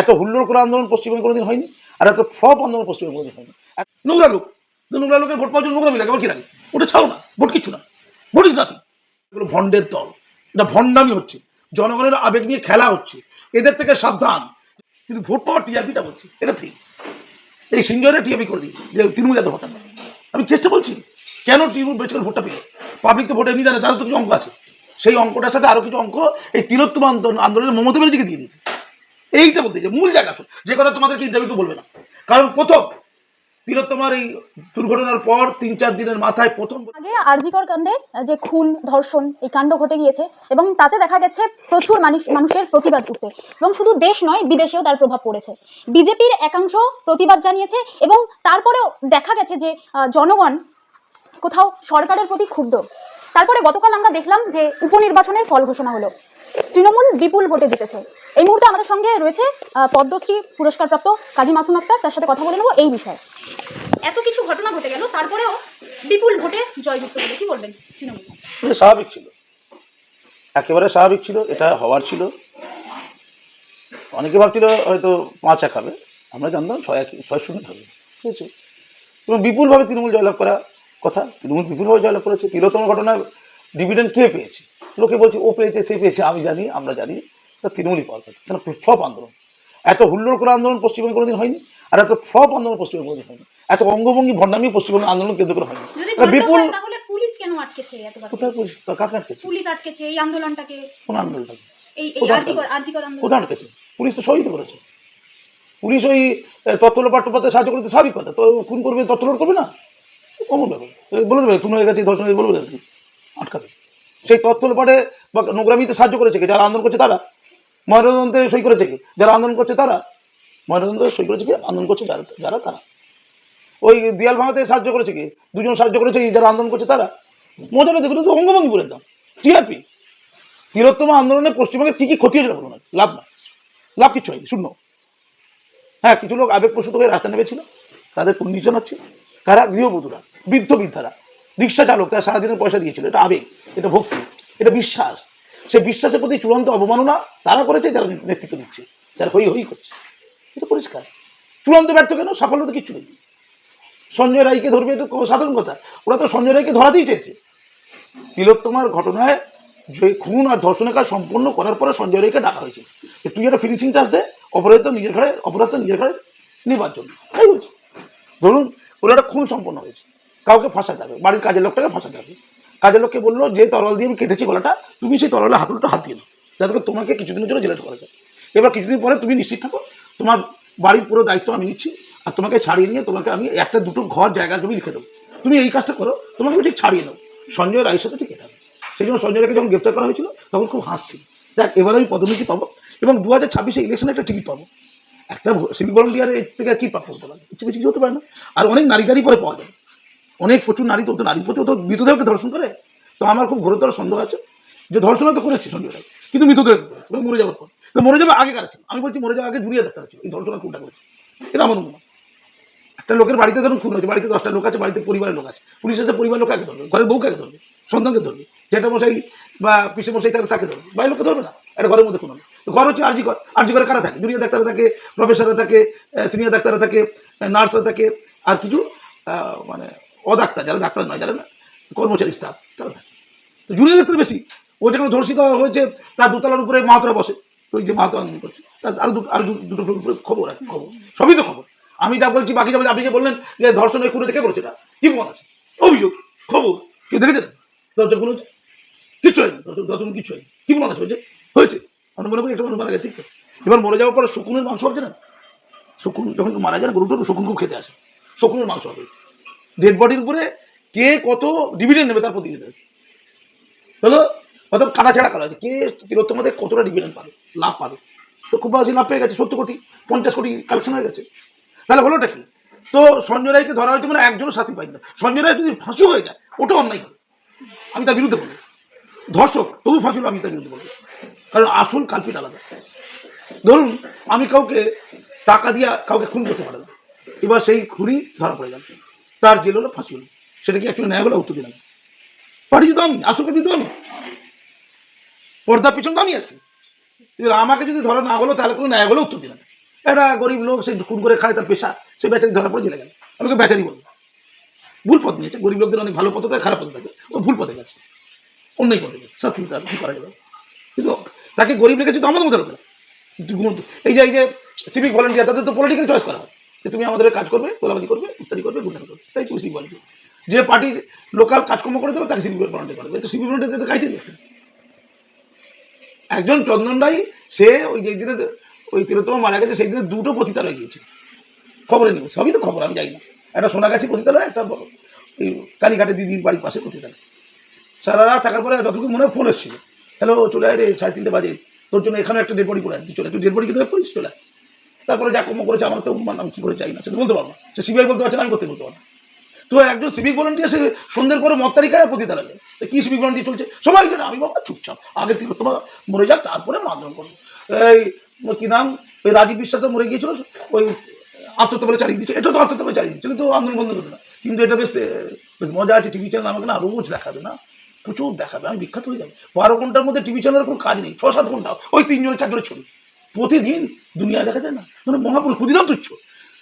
এত হুল্লোড় করে আন্দোলন পশ্চিমবঙ্গে কোনোদিন হয়নি? আর এত ফ্লপ আন্দোলন পশ্চিমবঙ্গে কোনোদিন হয়নি? নোংরা লোক নোংরা লোকের ভোট পাওয়ার জন্য নোংরা মিলে আবার কি লাগে? ওটা ছাড়ো না, ভোট কিছু না। ভোট ইজ নাথিং এগুলো ভণ্ডের দল। এটা ভণ্ডামি হচ্ছে। জনগণের আবেগ নিয়ে খেলা হচ্ছে। এদের থেকে সাবধান। কিন্তু ভোট পাওয়ার টিআরপিটা বলছি, এটা ঠিক। এই সিঞ্জয়রা টিআরপি করে দিয়েছে, যে তৃণমূল যাতে ভোটার আমি চেষ্টা বলছি, কেন তৃণমূল বেশি করে ভোটটা পেল পাবলিক তো ভোটে এমনি জানে তাদের তো কিছু অঙ্ক আছে। সেই অঙ্কটার সাথে আরও কিছু অঙ্ক এই তিলোত্তম আন্দোলন আন্দোলনের মমতা ব্যানার্জিকে দিয়ে দিয়েছে। এইটা বলতে মূল জায়গা যে কথা তোমাদেরকে ইন্টারভিউ বলবে না। কারণ প্রথম, তিলোত্তমার এই দুর্ঘটনার পর তিন চার দিনের মাথায় প্রথম আগে আরজিকর কাণ্ডে, যে খুন, ধর্ষণ, এই কাণ্ড ঘটে গিয়েছে এবং তাতে দেখা গেছে প্রচুর মানুষ, মানুষের প্রতিবাদ উঠতে এবং শুধু দেশ নয়, বিদেশেও তার প্রভাব পড়েছে। বিজেপির একাংশ প্রতিবাদ জানিয়েছে এবং তারপরেও দেখা গেছে যে জনগণ কোথাও সরকারের প্রতি ক্ষুব্ধ। তারপরে গতকাল আমরা দেখলাম যে, উপনির্বাচনের ফল ঘোষণা হলো। তৃণমূল বিপুল ভোটে জিতেছে। এই মুহূর্তে আমাদের সঙ্গে রয়েছে পদ্মশ্রী পুরস্কারপ্রাপ্ত কাজী মাসুম আক্তার। তার সাথে কথা বলে নেব এই বিষয়ে। এত কিছু ঘটনা ঘটে গেল, তারপরেও বিপুল ভোটে জয়যুক্ত হলো। কি বলবেন তৃণমূল? স্বাভাবিক ছিল। একেবারে স্বাভাবিক ছিল, এটা হওয়ার ছিল। অনেকে ভাবছিল হয়তো পাঁচ এক হবে। আমরা জানতাম ছয় এক, ছয় শূন্য হবে। ঠিক আছে? এবং বিপুলভাবে তৃণমূল জয়লাভ করা কথা, তৃণমূল বিপুলভাবে জয়লাভ করেছে। তিলোত্তম ঘটনায় ডিভিডেন্ড কে পেয়েছে? লোকে বলছে ও পেয়েছে সে পেয়েছে। আমি জানি আমরা জানি তৃণমূলই পাওয়ার কথা। কেন? ফ্লপ আন্দোলন। এত হুল্লোড় করে আন্দোলন পশ্চিমবঙ্গে কোনোদিন হয়নি? আর এত ফ্লপ আন্দোলন পশ্চিমবঙ্গে কোনোদিন হয়নি? এত অঙ্গভঙ্গি ভণ্ডামি পশ্চিমবঙ্গ আন্দোলন কেন্দ্র করে হয়নি? বিপুল ভণ্ডামি তাহলে পুলিশ কেন আটকেছে এতবার কোথায় পুলিশ? কাকে আটকেছে? পুলিশ আটকেছে এই আন্দোলনটাকে। কোন আন্দোলনটাকে? এই এই কোথায় আরজিকর আরজিকর আন্দোলন। কোথায় আটকেছে? পুলিশ তো সবই তো করেছে। পুলিশ ওই তথ্য লোপাট সাহায্য করতে স্বাভাবিক কথা তো খুন করবে তথ্য লোট করবে না? কমন ব্যাপার। বলে দেবে খুন হয়ে গেছে ধর্ষণ বলবে আটকাবে। সেই তথ্য লোপাটে বা নোংরামিতে সাহায্য করেছে কি? যারা আন্দোলন করছে তারা। ময়নাতদন্তে সই করেছে কি? যারা আন্দোলন করছে তারা। ময়নাতদন্তে সই করেছে কি? আন্দোলন করছে যারা যারা তারা। ওই দেয়াল ভাঙাতে সাহায্য করেছে কি? দুজন সাহায্য করেছে কি যারা আন্দোলন করছে তারা। মজাটা দেখুন তো অঙ্গভঙ্গি বলে দাম টিআরপি। তিলোত্তম আন্দোলনে পশ্চিমবঙ্গে কী কী ক্ষতি হয়েছিল বলুন? লাভ না লাভ কিছু হয়নি, শূন্য। হ্যাঁ কিছু লোক আবেগ আবেগপ্রসূত হয়ে রাস্তা নেমেছিল। তাদের পুণ্যিজন হচ্ছে কারা? গৃহবধূরা, বৃদ্ধ বৃদ্ধারা। রিক্সা চালক তারা সারাদিনের পয়সা দিয়েছিল, এটা আবেগ, এটা ভক্তি, এটা বিশ্বাস। সে বিশ্বাসের প্রতি চূড়ান্ত অবমাননা তারা করেছে, যারা নেতৃত্ব দিচ্ছে, যারা হই হই করছে। এটা পরিষ্কার। চূড়ান্ত ব্যর্থ কেন? সাফল্য তো কিচ্ছু নেই। সঞ্জয় রায়কে ধরবে, এটা সাধারণ কথা। ওরা তো সঞ্জয় রায়কে ধরাতেই চেয়েছে। তিলোত্তমার ঘটনায় যে খুন আর ধর্ষণের কাজ সম্পন্ন করার পরে সঞ্জয় রায়কে ডাকা হয়েছে। তুই একটা ফিনিশিং টাচ দে অপরাধ নিজের ঘরে অপরাধ নিজের ঘরে নেবার জন্য তাই বলছি। ধরুন, ওরা একটা খুন সম্পন্ন হয়েছে। কাউকে ফাঁসাতে হবে, বাড়ির কাজের লোকটাকে ফাঁসাতে হবে। কাজের লোককে বলল, যে তরল দিয়ে আমি কেটেছি গলাটা, তুমি সেই তরলে হাতুড়টা হাত দিয়ে নাও, যাতে করে তোমাকে কিছুদিনের জন্য জেলেট করা যায়। এবার কিছুদিন পরে তুমি নিশ্চিত থাকো, তোমার বাড়ির পুরো দায়িত্ব আমি নিচ্ছি, আর তোমাকে ছাড়িয়ে নিয়ে তোমাকে আমি একটা দুটো ঘর জায়গা তুমি লিখে দেবো। তুমি এই কাজটা করো, তোমাকে আমি ঠিক ছাড়িয়ে নেব। সঞ্জয় রায়ের সাথে ঠিক এটা। সেই জন্য সঞ্জয় রায়কে যখন গ্রেপ্তার করা হয়েছিল, তখন খুব হাসছিল। দেখ এবার আমি পদোন্নতি পাবো এবং দু হাজার ছাব্বিশে ইলেকশনে একটা টিকিট পাবো। একটা সিভিক ভলেন্টিয়ারের থেকে কি প্রাপ্য হতে পারে ইচ্ছে বেশি কিছু হতে পারে না। আর অনেক নারী টারি পরে পাওয়া যাবে। অনেক প্রচুর নারী তো তো প্রতি তো মৃতদেহকে ধর্ষণ করে। তো আমার খুব ঘোরতর সন্দেহ আছে যে ধর্ষণ তো করেছে রায় কিন্তু মৃতদেহ মরে যাওয়ার পর। তো মরে যাবে আগে কারা ছিল? আমি বলছি মরে যাওয়ার আগে জুড়িয়ে ডাক্তার ছিল। এই ধর্ষণ খুনটা করেছে। এটা আমার অনুমান। একটা লোকের বাড়িতে ধরুন খুন হয়েছে, বাড়িতে দশটা লোক আছে, বাড়িতে পরিবারের লোক আছে। পুলিশ আছে পরিবার লোক আগে ধরবে? ঘরের বউকে আগে ধরবে? সন্তানকে ধরবে? যেটা মশাই বা পিসে মশাই তাকে তাকে ধরবে? বাইরের লোককে ধরবে না? এটা ঘরের মধ্যে খুন হবে। তো ঘর হচ্ছে আরজি ঘর। আরজি ঘরে কারা থাকে? জুনিয়র ডাক্তাররা থাকে, প্রফেসররা থাকে সিনিয়র ডাক্তাররা থাকে, নার্সরা থাকে, আর কিছু মানে অডাক্তার যারা ডাক্তার নয় যারা না কর্মচারী স্টাফ তারা থাকে। তো জুনিয়র ডাক্তার বেশি। ও যেখানে ধর্ষিত হয়েছে তার দোতলার উপরে মাহাতরা বসে। ওই যে মাহাতো আন্দোলন করছে। তার আরও আরও দুটো উপরে খবর আছে খবর। সবই তো খবর। আমি যা বলছি বাকি যাবেন আপনি যে বললেন যে ধর্ষণ এই খুনে দেখে করেছে এটা কি প্রমাণ আছে। অভিযোগ খবর। কেউ দেখেছেন? দর্শন কোনো হচ্ছে কিচ্ছু হয়নি। দর্শন কিচ্ছু হয়নি। কি প্রমাণ আছে হয়েছে? হয়েছে। আমরা মনে করি একটা মানুষ মারা গেছে ঠিক এবার মরে যাওয়ার পরে শকুনের মাংস হবে না? শকুন যখন মারা যায় না, গরুটা শকুন খেতে আসে। শকুনের মাংস হবে। ডেড বডির উপরে কে কত ডিভিডেন্ড নেবে তার প্রতিযোগিতা আছে। হলো? অর্থাৎ কাটা ছেঁড়া করা আছে। কে তিলোত্তমাদের কতটা ডিভিডেন্ড পাবে? লাভ পাবে? তো খুব ভালো লাভ পেয়ে গেছে, সত্তর কোটি, পঞ্চাশ কোটি কালেকশন হয়ে গেছে। তাহলে হলোটা কি? তো সঞ্জয় রায়কে ধরা হয়েছে মানে একজনও সাথী পাই না। সঞ্জয় রায় যদি ফাঁসি হয়ে যায় ওটা অন্যায় হবে। আমি তার বিরুদ্ধে বলব। ধর্ষক, তবু ফাঁসি আমি তার বিরুদ্ধে বলব। কারণ আসল কালপিট আলাদা। ধরুন, আমি কাউকে টাকা দিয়া কাউকে খুন করতে পারে না। এবার সেই খুনি ধরা পড়ে গেল। তার জেল হলো ফাঁসি হলো। সেটা কি একচুয়ালি ন্যায় হলো উত্তর দিলাম। পাঠিয়ে তো আমি, আসল কালপিট তো আমি। পর্দার পিছন তো আমি আছি। এবার আমাকে যদি ধরা না হলো, তাহলে কোনো ন্যায় হলে উত্তর দিলাম। একটা গরিব লোক, সে খুন করে খায় তার পেশা, সে বেচারি ধরা পড়ে জেলে গেল। আমি ওকে বেচারি বলব ভুল পথ নিয়েছে। গরিব লোকদের অনেক ভালো পথে থাকে, খারাপ পথে থাকে। ও ভুল পথে গেছে। অন্যায় পথে গেছে। শাস্তি তার কী করা যাবে? কিন্তু তাকে গরিব রেখেছে তো আমাদের মতো লোকেরা। কিন্তু এই যে এই যে সিভিক ভলেন্টিয়ার তাদের তো পলিটিক্যাল চয়েস করা হয়। যে তুমি আমাদের কাজ করবে গোলাবাজি করবে ইত্যাদি করবে, গুন্ডামি করবে। তাই তুমি সিভিক ভলেন্টিয়ার যে পার্টির লোকাল কাজকর্ম করে দেবে, তাকে সিভিক ভলেন্টিয়ার করে দেবে। তো সিভিক ভলেন্টিয়ার তো ক্রাইটেরিয়া একজন চন্দন রায়, সে ওই যে দিনে ওই তিরোত্তম মারা গেছে, সেই দিনে দুটো পতিতালয় গিয়েছে। খবরে নেই, সবই তো খবর, আমি জানি না। একটা সোনাগাছি পতিতালয়, একটা এই কালীঘাটে দিদির বাড়ির পাশে পতিতালয়। সারা রাত থাকার পরে যতটুকু মনে হয় ফোন এসেছিল। হ্যালো চলে আয় রে, সাড়ে তিনটে বাজে। তোর জন্য এখানে একটা ডেড বডি পড়ে চলে তুই ডেড বডি কিন্তু করিস চলে আয়। তারপরে যা কর্ম করেছে, আমার তো আমি কী করে চাই না, সেটা বলতে পারব না। সে সিবিআই বলতে পারছে না, আমি করতে বলতে পারব না। তো একজন সিভিক ভলেন্টিয়ার, সে সন্ধ্যের পরে মত তালিকায় পতিতালয় যায় তো কী সিভিক ভলেন্টিয়ার চলছে? সবাই জানে, আমি বাবা চুপচাপ। আগে থেকে তোমার মরে যাক, তারপরে মাধ্যম করব এই, কি নাম? ওই রাজীব বিশ্বাস তো মরে গিয়েছিল, ওই আত্মহত্যা বলে চালিয়ে দিচ্ছে এটা তো আত্মহত্যা বলে চালিয়ে দিচ্ছে তো আন্দোলন বন্ধ করবে না। কিন্তু এটা বেশ বেশ মজা আছে, টিভি চ্যানেল আমাকে না রোজ দেখাবে না, প্রচুর দেখাবে, আমি বিখ্যাত হয়ে যাব। বারো ঘণ্টার মধ্যে টিভি চ্যানেলের কোনো কাজ নেই ছ সাত ঘণ্টা, ওই তিনজনের চারজনের ছবি। প্রতিদিন দুনিয়ায় দেখা যায় না। মানে মহাপুরুষ ক্ষুদিরাম তুচ্ছ।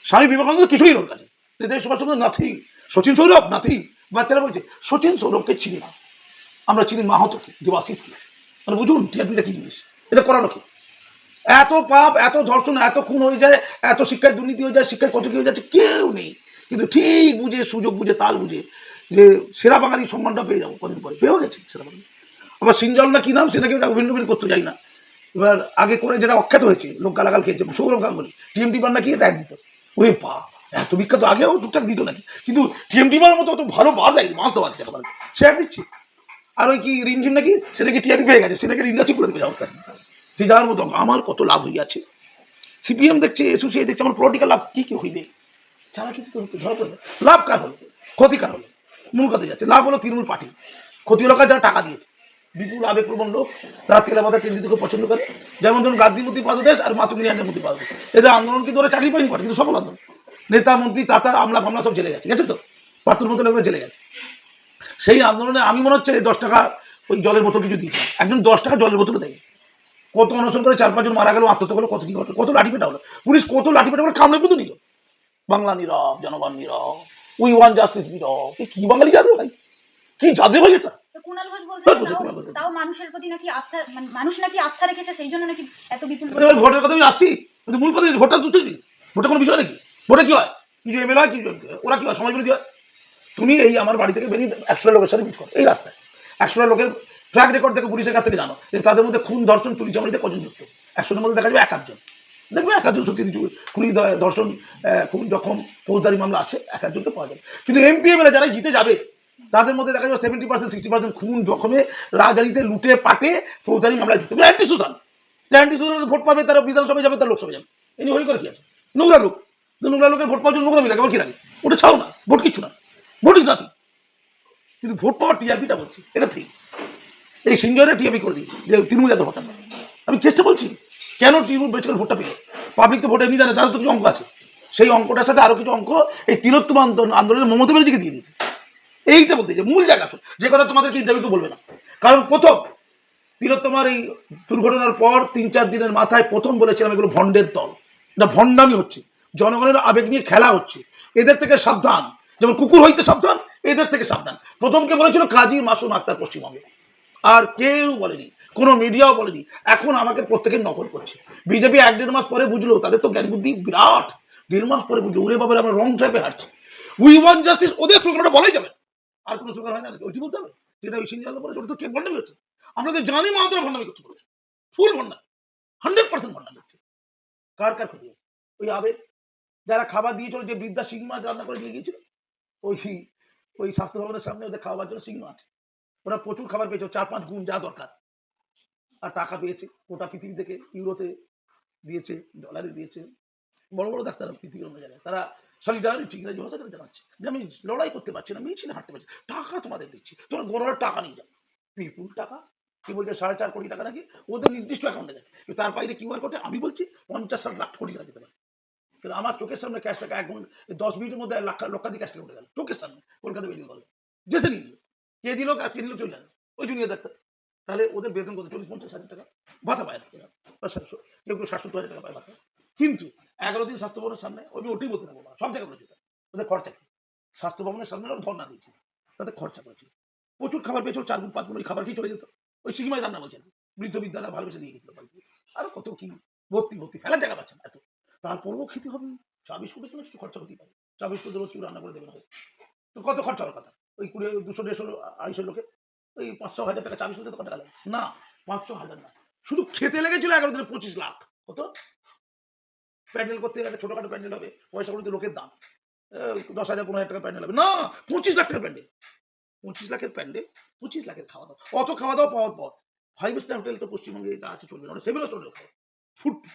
স্বামী বিবেকানন্দ কিছুই ওর কাছে নেতাজি সুভাষচন্দ্র নাথিং সচিন সৌরভ নাথিং বাচ্চারা বলছে, সচিন সৌরভকে চিনি না। আমরা চিনি মাহাতোকে দেবাশিসকে মানে বুঝুন, টিআরপিটা কি জিনিস? এটা করানো কি? এত পাপ, এত ধর্ষণ, এত খুন হয়ে যায়, এত শিক্ষায় দুর্নীতি হয়ে যায়, শিক্ষায় কত কি হয়ে যাচ্ছে কেউ নেই। কিন্তু ঠিক বুঝে, সুযোগ বুঝে, তাল বুঝে যে সেরা বাঙালি সম্মানটা পেয়ে যাব কদিন পরে। পেয়েও গেছে সেরা বাঙালি। আবার সিনজল না কী নাম? সেটাকে অভিনন্দন করতে যাই না। এবার আগে করে যেটা অখ্যাত হয়েছে, লোক গালাগাল খেয়েছে, সৌরভ গাঙ্গুলি টিএমটি বার নাকি এটা দিত। ওরে পা এত বিখ্যাত, আগেও টুকটাক দিত নাকি? কিন্তু টিএমটি বার মতো অত ভালো বার দেয়নি মাছ দেওয়া বলে সে এক দিচ্ছে। আর ওই কি রিমঝিম নাকি? সেটাকে টিআরপি পেয়ে গেছে সেটাকে ইন্ডাস্ট্রি করে দেবে, অবস্থা। যে যাওয়ার মতো, আমার কত লাভ হইয়াছে। সিপিএম দেখছে এসোসিয়ে দেখছে, আমার পলিটিক্যাল লাভ কী কী হইবে? যারা কিন্তু ধরা পড়বে লাভ কার হলো? ক্ষতি কার হলো। মূল কথা যাচ্ছে, লাভ হলো তৃণমূল পার্টি। ক্ষতি হলো কার যারা টাকা দিয়েছে বিপুল আবেগপ্রবণ লোক তারা তেলাবাদা কেন্দ্রিতকে পছন্দ করে। যেমন ধরুন গান্ধীমূর্তি পাদদেশ আর মাতুমিনিয়ানের মূর্তি পাদদেশ। এদের আন্দোলন কিন্তু ওরা চাকরি পায়নি করে, কিন্তু সফল আন্দোলন। নেতা, মন্ত্রী, তাতা, আমলা ফামলা সব জেলে গেছে গেছে তো? প্রার্থন মন্ত্রী লোকরা জেলে গেছে। সেই আন্দোলনে আমি মনে হচ্ছে দশ টাকা ওই জলের বোতল কিছু দিয়েছিলাম একজন দশ টাকা জলের বোতল দেয়। কত অনশন করে চার পাঁচজন মারা গেল, আত্মহত্যা করল, কত কি ঘটলো, কত লাঠি পেটা হলো। পুলিশ কত লাঠি পেটা করে কামড়ে পুঁতো নিল। বাংলা নীরব, জনগণ নীরব, উই ওয়ান জাস্টিস নীরব। কি বাঙালি জানে ভাই? কি জানে ভাই এটা? কুণাল ঘোষ বলছে তার বলছে কুণাল ঘোষ। তাও মানুষের প্রতি নাকি আস্থা মানে মানুষ নাকি আস্থা রেখেছে সেই জন্য নাকি এত বিপুল আরে ভোটের কথা আমি আসছি কিন্তু মূল কথা ভোটটা তুলছে কি? ভোটে কোনো বিষয় নাকি? ভোটে কি হয়? কিছু এমএলএ হয় কিছু ওরা কি হয়? সমাজ বিরোধী হয়? তুমি এই আমার বাড়ি থেকে বেরিয়ে একশো লোকের সাথে মিট করো এই রাস্তায়। একশো লোকের ট্র্যাক রেকর্ড থেকে পুলিশের কাছ থেকে জানো যে তাদের মধ্যে খুন ধর্ষণ চুরি চামড়িতে কজন যুক্ত? একশোর মধ্যে দেখা যাবে এক আধজন দেখবে এক আধজন সত্যি চুরি খুনি দ- ধর্ষণ আহ, খুন জখম ফৌজদারি মামলা আছে এক আধজনকে পাওয়া যাবে। কিন্তু এমপি এমএলএ যারাই জিতে যাবে তাদের মধ্যে দেখা যাবে সেভেন্টি পার্সেন্ট সিক্সটি পার্সেন্ট খুন জখমে, রাজধানীতে লুটে, পাটে, ফৌজদারি মামলায় যুক্ত। অ্যান্টি সুদান অ্যান্টি সুদান ভোট পাবে, তারা বিধানসভায় যাবে, তার লোকসভায় যাবে। এনি হই করে কি আছে? নোংরা লোক। নোংরা লোকের ভোট পাওয়ার জন্য নোংরা লাগে আবার কি লাগে? ওটা ছাড়ো না। ভোট কিচ্ছু না। ভোট ইজ নাথিং কিন্তু ভোট পাওয়ার টিআরপিটা বলছি, এটা ঠিক। এই সিঞ্জরে টিআরপি করে দিয়েছে, যে তৃণমূল যাতে ভোটটা আমি চেষ্টা বলছি, কেন তৃণমূল বেসিক্যাল ভোটটা পেল? পাবলিক তো ভোট জানে তাদের তো কিছু অঙ্ক আছে। সেই অঙ্কটার সাথে আরও কিছু অঙ্ক এই তিলোত্তম আন্দোলন আন্দোলনের মমতা ব্যানার্জিকে দিয়ে দিয়েছে। এইটা বলতে যে মূল জায়গা যে কথা তোমাদেরকে ইন্টারভিউ বলবে না। কারণ প্রথম তিলোত্তমার এই দুর্ঘটনার পর তিন চার দিনের মাথায় প্রথম বলেছিলাম এগুলো ভণ্ডের দল। এটা ভণ্ডামি হচ্ছে। জনগণের আবেগ নিয়ে খেলা হচ্ছে। এদের থেকে সাবধান। যেমন কুকুর হইতে সাবধান, এদের থেকে সাবধান। প্রথমকে বলেছিল কাজী মাসুম আক্তার পশ্চিমবঙ্গে। আর কেউ বলেনি, কোনো মিডিয়াও বলেনি। এখন আমাকে প্রত্যেকের নকল করছে। বিজেপি এক দেড় মাস পরে বুঝলো, তাদের তো জ্ঞান বুদ্ধি বিরাট। দেড় মাস পরে বুঝলো, ওরে বাবার, আমরা রং ট্র্যাপে হাঁটছি। উই ওয়ান জাস্টিস, ওদের স্লোগানটা বলাই যাবে। আর কোনো স্লোগান হয় না ওইটি বলতে হবে। যেটা ওই সিঙ্গাল বলে ওটা তো কে ভণ্ডামি হচ্ছে আমরা তো জানি মাত্র ভণ্ডামি করতে পারবে ফুল ভণ্ডামি। হান্ড্রেড পার্সেন্ট ভণ্ডামি হচ্ছে কার কার ক্ষতি? ওই আবেগ যারা খাবার দিয়ে চলে যে বৃদ্ধা শিং মাছ রান্না করে দিয়ে গিয়েছিল, ওই ওই স্বাস্থ্য ভবনের সামনে ওদের খাওয়ার জন্য শিং মাছ। ওরা প্রচুর খাবার পেয়েছে চার পাঁচ গুণ যা দরকার। আর টাকা পেয়েছে, গোটা পৃথিবী থেকে, ইউরোতে দিয়েছে ডলারে দিয়েছে। বড় বড় ডাক্তার পৃথিবীর অন্য জায়গায়। তারা সলিডারিটি ইংরেজি ভাষা জানাচ্ছে যে আমি লড়াই করতে পারছি না, মিছিলে হাঁটতে পারছি টাকা তোমাদের দিচ্ছি, তোমরা গড়ার টাকা নিয়ে যাও। বিপুল টাকা? কি বলছে, সাড়ে চার কোটি টাকা নাকি? ওদের নির্দিষ্ট অ্যাকাউন্টে গেছে। কিন্তু তার বাইরে কিউআর কোডে আমি বলছি, পঞ্চাশ ষাট লাখ কোটি টাকা যেতে পারে। কিন্তু আমার চোখের সামনে ক্যাশ টাকা এক ঘণ্টা দশ মিনিটের মধ্যে লাখ, লক্ষাধিক ক্যাশ টাকা উঠে গেল। চোখের সামনে, কলকাতা মেডিকেল কলেজ যেসে নিয়ে দিল কে দিল আর কে দিল, কেউ জানে। ওই জুনিয়র ডাক্তার। তাহলে ওদের বেতন কত? চল্লিশ, পঞ্চাশ হাজার টাকা। ভাতা পায় না কেউ। কেউ সাতশো হাজার টাকা পায় ভাতা। কিন্তু এগারো দিন স্বাস্থ্য ভবনের সামনে, আমি ওটাই বলতে থাকব সব জায়গায় বলেছি তো। ওদের খরচা কি? স্বাস্থ্য ভবনের সামনে ওরা ধর্ণা দিয়েছে, তাদের খরচা করেছে। প্রচুর খাবার পেয়েছিল, চার গুণ, পাঁচ গুণ, ওই খাবার খেয়ে চলে যেত। ওই সিগমাই রান্না বলছেন বৃদ্ধ বিদ্যালয় ভালোবেসে দিয়ে গেছিল বাড়িতে। আর কত কি, ভর্তি ভর্তি, ফেলার জায়গা পাচ্ছে না এত। তারপরেও খেতে হবে। চা বিস্কুটের জন্য কিছু খরচা করতেই পারে। চা বিস্কুট দেবো রান্না করে দেবে না। তো কত খরচা হওয়ার কথা? ওই কুড়ি, দুশো, দেড়শো আড়াইশো লোকে ওই পাঁচশো, হাজার টাকা চা বিস্কুট কত টাকা লাগে? না, পাঁচশো, হাজার না। শুধু খেতে লেগেছিল এগারো দিনে পঁচিশ লাখ। কত? প্যান্ডেল করতে একটা ছোটখাটো প্যান্ডেল হবে, পয়সা করতে লোকের দাম। দশ হাজার, পনেরো হাজার টাকা প্যান্ডেল হবে। না, পঁচিশ লাখের প্যান্ডেল। পঁচিশ লাখের প্যান্ডেল, পঁচিশ লাখের খাওয়া দাওয়া। অত খাওয়া দাওয়া পাওয়ার পর ফাইভ স্টার হোটেল তো পশ্চিমবঙ্গে আছে চলবে না সেভেন স্টার হোটেল ফুর্তি।